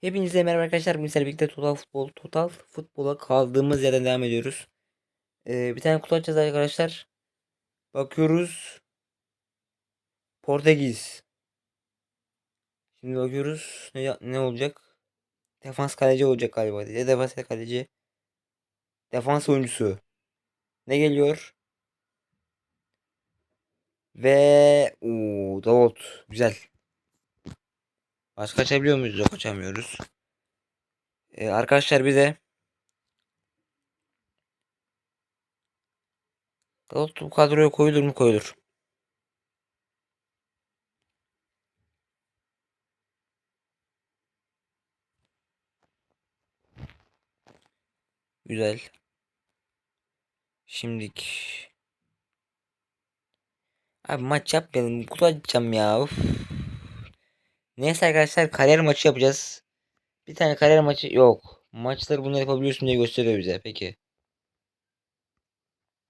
Hepinize merhaba arkadaşlar. Bugün sizlerle birlikte Total Futbol, Total Futbol'a kaldığımız yerden devam ediyoruz. Ee, bir tane kutu arkadaşlar. Bakıyoruz. Portekiz. Şimdi bakıyoruz. Ne, ne olacak? Defans kaleci olacak galiba. Ya defans kaleci. Defans oyuncusu. Ne geliyor? Ve ooo Davut. Güzel. Başka açabiliyor muyuz? Yok açamıyoruz. Ee, arkadaşlar bize Davut bu kadroya koyulur mu koyulur. Güzel. Şimdik. Abi maç yapmayalım. Kutu açacağım ya. Uf. Neyse arkadaşlar kariyer maçı yapacağız. Bir tane kariyer maçı yok. Maçları bunu yapabiliyorsun diye gösteriyor bize. Peki.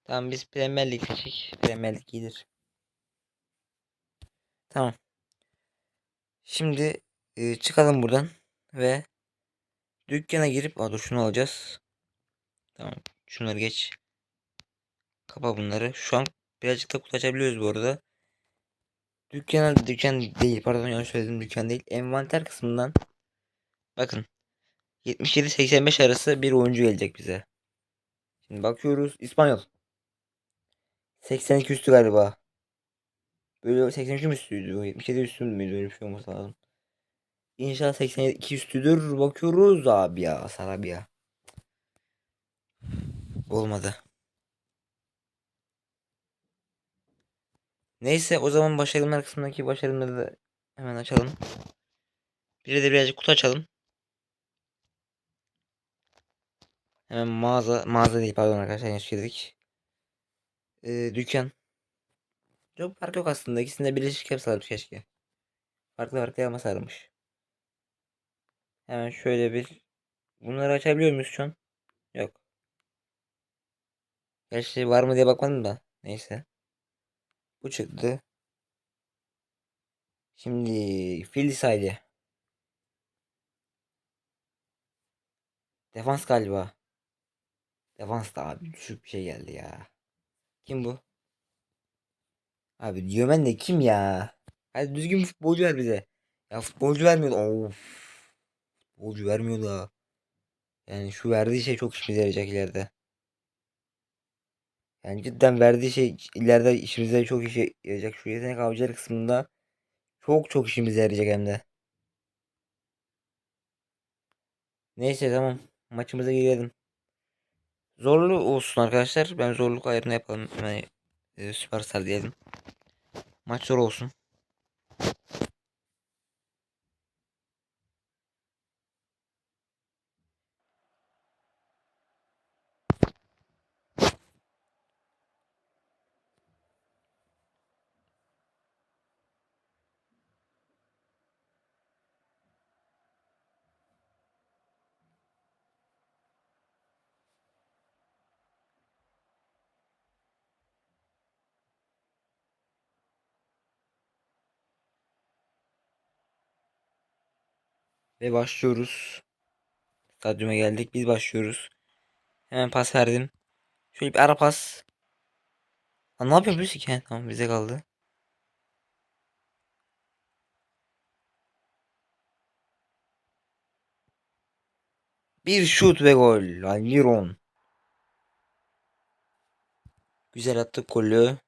Tamam biz Premier Lig seçik. Premier Lig iyidir. Tamam. Şimdi e, çıkalım buradan ve dükkana girip Aa, dur şunu alacağız. Tamam. Şunları geç. Kapa bunları. Şu an birazcık da kutu açabiliyoruz bu arada. Dükkana dükkan değil pardon yanlış söyledim dükkan değil. Envanter kısmından bakın 77-85 arası bir oyuncu gelecek bize. Şimdi bakıyoruz İspanyol. 82 üstü galiba. Böyle 83 mü üstüydü? 77 üstü müydü? Öyle bir şey olması lazım. İnşallah 82 üstüdür. Bakıyoruz abi ya. Sarabia. Olmadı. Neyse o zaman başarımlar kısmındaki başarımları da hemen açalım. Bir de birazcık kutu açalım. Hemen mağaza, mağaza değil pardon arkadaşlar yanlış girdik. Ee, dükkan. Çok fark yok aslında. İkisinde birleşik yapsalarmış keşke. Farklı farklı yapma sarmış. Hemen şöyle bir. Bunları açabiliyor muyuz şu an? Yok. Gerçi var mı diye bakmadım da. Neyse. Bu çıktı. Şimdi fil saydı. Defans galiba. Defans da abi düşük bir şey geldi ya. Kim bu? Abi Diyomen de kim ya? Hadi düzgün futbolcu ver bize. Ya futbolcu vermiyor. Of. Futbolcu vermiyor da. Yani şu verdiği şey çok işimize yarayacak ileride. Yani cidden verdiği şey ileride işimize çok işe yarayacak. Şu yetenek avcıları kısmında çok çok işimize yarayacak hem de. Neyse tamam. Maçımıza girelim. Zorlu olsun arkadaşlar. Ben zorluk ayarını yapalım. Yani e, süperstar diyelim. Maç zor olsun. Ve başlıyoruz. Stadyuma geldik. Biz başlıyoruz. Hemen pas verdim. Şöyle bir ara pas. Ha, ne yapıyoruz ki? Tamam bize kaldı. Bir şut ve gol. Almiron. Güzel attık golü.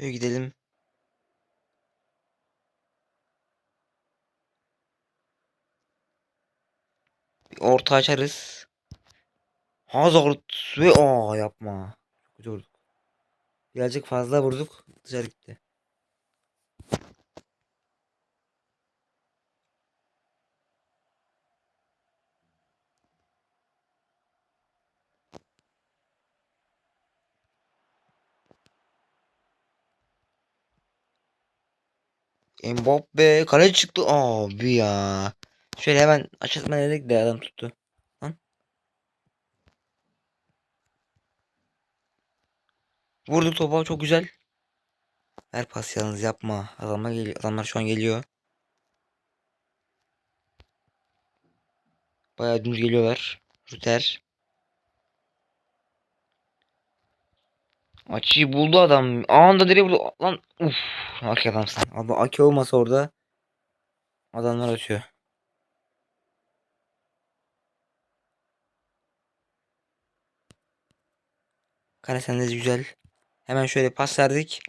Şöyle gidelim. Bir orta açarız. Hazard ve aa yapma. Çok kötü vurduk. Birazcık fazla vurduk. Dışarı gitti. Mbappe kale çıktı abi ya. Şöyle hemen açılma dedik de adam tuttu. Lan. Vurduk topa çok güzel. Ver pas yalnız yapma. Adamlar geliyor. Adamlar şu an geliyor. Bayağı dümdüz geliyorlar. Rüter. Açıyı buldu adam. Anında nereye buldu? Lan uf. Aki adamsın. Abi Aki olmasa orada adamlar atıyor. Kare sende güzel. Hemen şöyle pas verdik.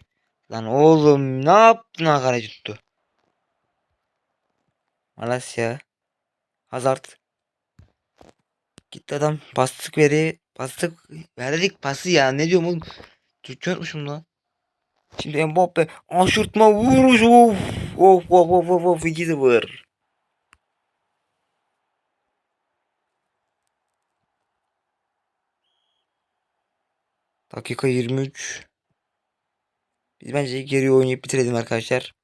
Lan oğlum ne yaptın kaleci tuttu. Malasya. Hazard. Gitti adam. Bastık veri. Bastık. Verdik pası ya. Ne diyorum oğlum. Türkçe unutmuşum lan. Şimdi Mbappe. Aşırtma vuruş. Of. Of of of of of. 2-0. Dakika 23. Biz bence geri oynayıp bitirelim arkadaşlar.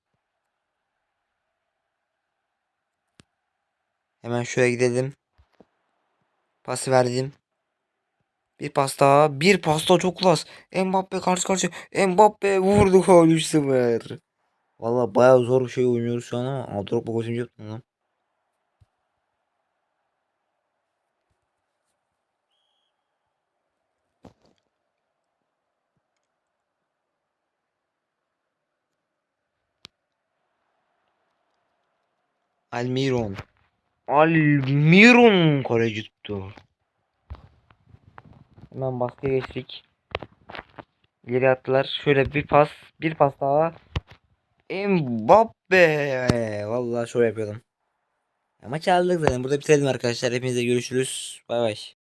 Hemen şuraya gidelim. Pası verdim. Bir pas daha. Bir pas daha çok klas. Mbappe karşı karşıya. Mbappe vurdu gol 3-0. Valla bayağı zor bir şey oynuyoruz şu an ama Drogba golünü yaptım lan. Almiron. Almiron kaleci tuttu. Hemen baskıya geçtik. İleri attılar. Şöyle bir pas. Bir pas daha. Mbappe. Vallahi şöyle yapıyordum. Ya maçı aldık zaten. Burada bitirelim arkadaşlar. Hepinize görüşürüz. Bay bay.